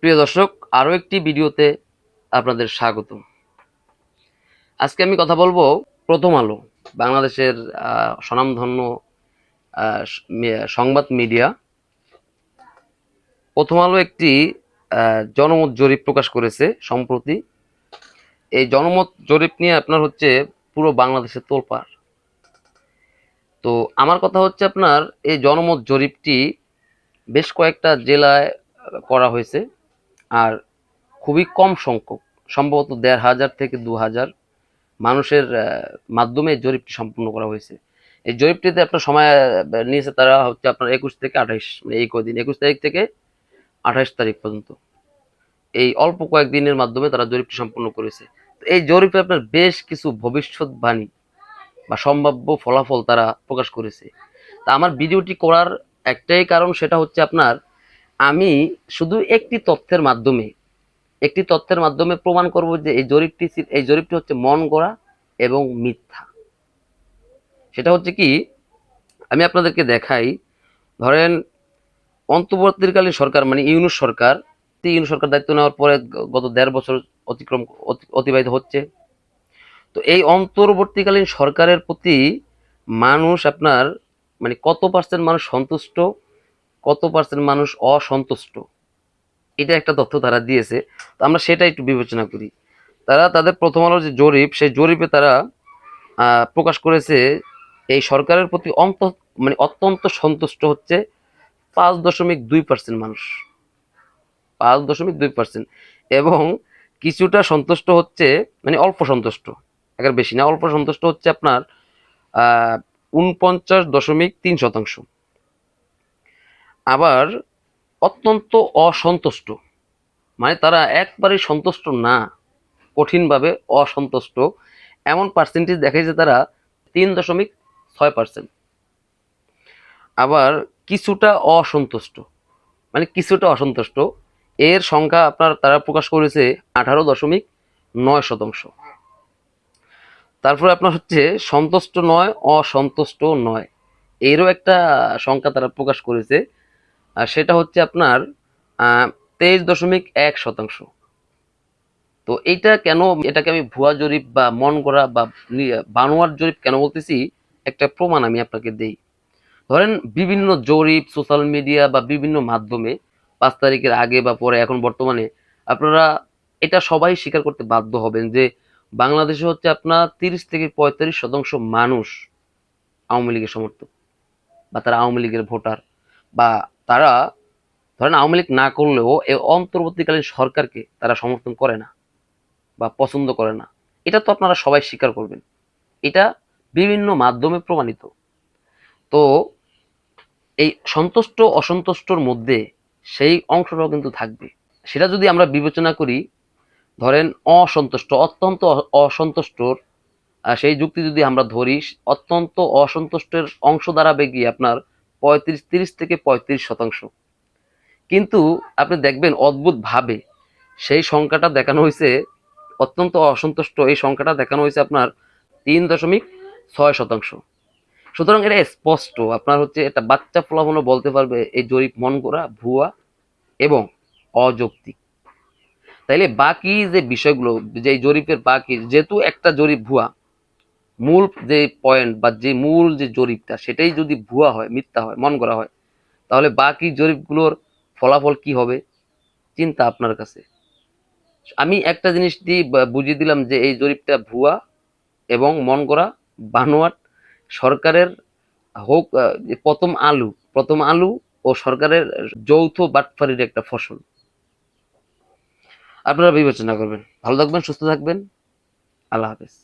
প্রিয় দর্শক, আরও একটি ভিডিওতে আপনাদের স্বাগত আজকে আমি কথা বলব প্রথম আলো, বাংলাদেশের স্বনামধন্য সংবাদ মিডিয়া। প্রথম আলো একটি জনমত জরিপ প্রকাশ করেছে সম্প্রতি। এই জনমত জরিপ নিয়ে আপনার হচ্ছে পুরো বাংলাদেশের তোলপাড়। তো আমার কথা হচ্ছে আপনার, এই জনমত জরিপটি বেশ কয়েকটা জেলায় করা হয়েছে। আর খুবই কম সংখ্যক, সম্ভবত দেড় হাজার থেকে দু হাজার মানুষের মাধ্যমে জরিপটি সম্পূর্ণ করা হয়েছে। এই জরিপটিতে আপনার সময় নিয়েছে তারা হচ্ছে আপনার একুশ থেকে আঠাইশ মানে এই কদিন একুশ তারিখ থেকে আঠাইশ তারিখ পর্যন্ত। এই অল্প কয়েকদিনের মাধ্যমে তারা জরিপটি সম্পূর্ণ করেছে। এই জরিপে আপনার বেশ কিছু ভবিষ্যৎবাণী বা সম্ভাব্য ফলাফল তারা প্রকাশ করেছে। তা আমার ভিডিওটি করার একটাই কারণ সেটা হচ্ছে আপনার আমি শুধু একটি তথ্যের মাধ্যমে, একটি তথ্যের মাধ্যমে প্রমাণ করব যে এই জরিপটি এই জরিপটি হচ্ছে মন গড়া এবং মিথ্যা। সেটা হচ্ছে কি, আমি আপনাদেরকে দেখাই, ধরেন অন্তর্বর্তীকালীন সরকার মানে ইউনুস সরকার ইউনুস সরকার দায়িত্ব নেওয়ার পরে গত দেড় বছর অতিক্রম, অতি- অতিবাহিত হচ্ছে। তো এই অন্তর্বর্তীকালীন সরকারের প্রতি মানুষ আপনার মানে কত পার্সেন্ট মানুষ সন্তুষ্ট? কত পার্সেন্ট মানুষ অসন্তুষ্ট? এটা একটা তথ্য তারা দিয়েছে। তো আমরা সেটা একটু বিবেচনা করি। তারা তাদের প্রথম আলোর যে জরিপ, সেই জরিপে তারা প্রকাশ করেছে এই সরকারের প্রতি অন্ত মানে অত্যন্ত সন্তুষ্ট হচ্ছে পাঁচ দশমিক দুই পার্সেন্ট মানুষ। পাঁচ দশমিক দুই পার্সেন্ট। এবং কিছুটা সন্তুষ্ট হচ্ছে মানে অল্প সন্তুষ্ট। একের বেশি না, অল্প সন্তুষ্ট হচ্ছে আপনার উনপঞ্চাশ দশমিক তিন শতাংশ। আবার অত্যন্ত অসন্তুষ্ট। মানে তারা একবারেই সন্তুষ্ট না, কঠিনভাবে অসন্তুষ্ট। এমন পার্সেন্টেজ দেখাইছে তারা তিন দশমিক ছয় পার্সেন্ট আবার কিছুটা অসন্তুষ্ট। মানে কিছুটা অসন্তুষ্ট। এর সংখ্যা আপনার তারা প্রকাশ করেছে আঠারো দশমিক নয় শতাংশ। তারপরে আপনার হচ্ছে সন্তুষ্ট নয়, অসন্তুষ্ট নয়। এরও একটা সংখ্যা তারা প্রকাশ করেছে আর সেটা হচ্ছে আপনার তেইশ দশমিক এক শতাংশ। তো এইটা কেন, এটাকে আমি ভুয়া জরিপ বা মন করা বা বানোয়ার জরিপ কেন বলতেছি, একটা প্রমাণ আমি আপনাকে দেই। ধরেন বিভিন্ন জরিপ সোশ্যাল মিডিয়া বা বিভিন্ন মাধ্যমে পাঁচ তারিখের আগে বা পরে, এখন বর্তমানে আপনারা এটা সবাই স্বীকার করতে বাধ্য হবেন যে বাংলাদেশে হচ্ছে আপনার তিরিশ থেকে পঁয়তাল্লিশ শতাংশ মানুষ আওয়ামী লীগের সমর্থক বা তারা আওয়ামী লীগের ভোটার বা তারা ধরেন আওয়ামী লীগ না করলেও এই অন্তর্বর্তীকালীন সরকারকে তারা সমর্থন করে না বা পছন্দ করে না। এটা তো আপনারা সবাই স্বীকার করবেন। এটা বিভিন্ন মাধ্যমে প্রমাণিত। তো এই সন্তুষ্ট, অসন্তুষ্টর মধ্যে সেই অংশটাও কিন্তু থাকবে। সেটা যদি আমরা বিবেচনা করি, ধরেন অসন্তুষ্ট, অত্যন্ত অসন্তুষ্টর সেই যুক্তি যদি আমরা ধরি, অত্যন্ত অসন্তুষ্টের অংশ দাঁড়াবে গিয়ে আপনার পঁয়ত্রিশ, তিরিশ থেকে পঁয়ত্রিশ শতাংশ। কিন্তু আপনি দেখবেন অদ্ভুত ভাবে সেই সংখ্যাটা দেখানো হয়েছে, অত্যন্ত অসন্তুষ্ট এই সংখ্যাটা দেখানো হয়েছে আপনার তিন দশমিক ছয় শতাংশ। সুতরাং এটা স্পষ্ট, আপনার হচ্ছে এটা বাচ্চা ফলাফলও বলতে পারবে এই জরিপ মন করা ভুয়া এবং অযৌক্তিক। তাইলে বাকি যে বিষয়গুলো, যে জরিপের বাকি, যেহেতু একটা জরিপ ভুয়া মূল যে পয়েন্ট বা যে মূল যে জরিপটা, সেটাই যদি ভুয়া হয়, মিথ্যা হয়, মন করা হয়, তাহলে বাকি জরিপগুলোর ফলাফল কি হবে? চিন্তা আপনার কাছে। আমি একটা জিনিস দিয়ে বুঝিয়ে দিলাম যে এই জরিপটা ভুয়া এবং মন করা বানোয়াট সরকারের হোক প্রথম আলু প্রথম আলু ও সরকারের যৌথ বাটফারির একটা ফসল। আপনারা বিবেচনা করবেন। ভালো থাকবেন, সুস্থ থাকবেন। আল্লাহ হাফেজ।